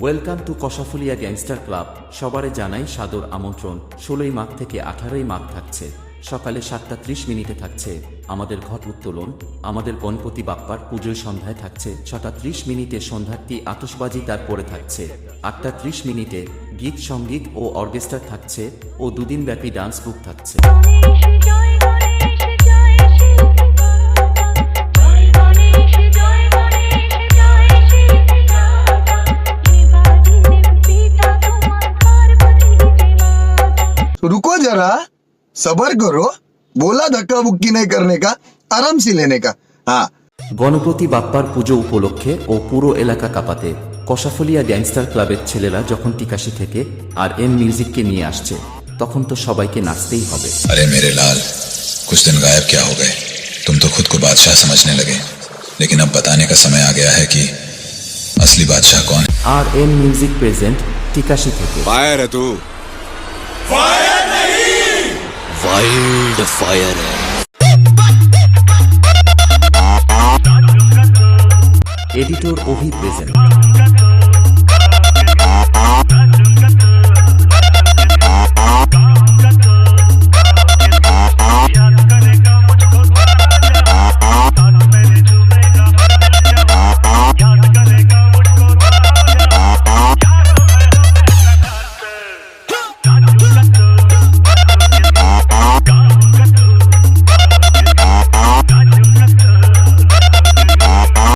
Welcome to Koshafulia gangster club. সবারে জানাই সাদর আমন্ত্রণ। ষোলোই মাঘ থেকে আঠারোই মাঘ থাকছে। সকালে সাতটা ত্রিশ মিনিটে থাকছে। আমাদের ঘট উত্তোলন। আমাদের গণপতি বাপ্পার পুজোয় সন্ধ্যায় থাকছে। ছটা ত্রিশ মিনিটে সন্ধ্যার্থী আতসবাজি তারপরে থাকছে। আটটা ত্রিশ মিনিটে গীত, সংগীত ও অর্কেস্ট্রা থাকছে ও দুদিন ব্যাপী ডান্স গ্রুপ থাকছে। रुको जरा सबर करो बोला धक्का बुक्की नहीं करने का आराम से लेने का हाँ গণপতি বাপ্পার পুজো উপলক্ষে ও পুরো এলাকা কাঁপাতে কষাফলিয়া গ্যাংস্টার ক্লাবের ছেলেরা যখন টিকাশি থেকে আর এম মিউজিককে নিয়ে আসছে তখন তো সবাইকে নাচতেই হবে अरे मेरे लाल कुछ दिन गायब क्या हो गए तुम तो खुद को बादशाह समझने लगे लेकिन अब बताने का समय आ गया है कि असली बादशाह कौन है আর এম মিউজিক প্রেজেন্ট টিকাশি থেকে फायर है तू ওয়াইল্ড ফায়ারে এডিটর অভি প্রেজেন্ট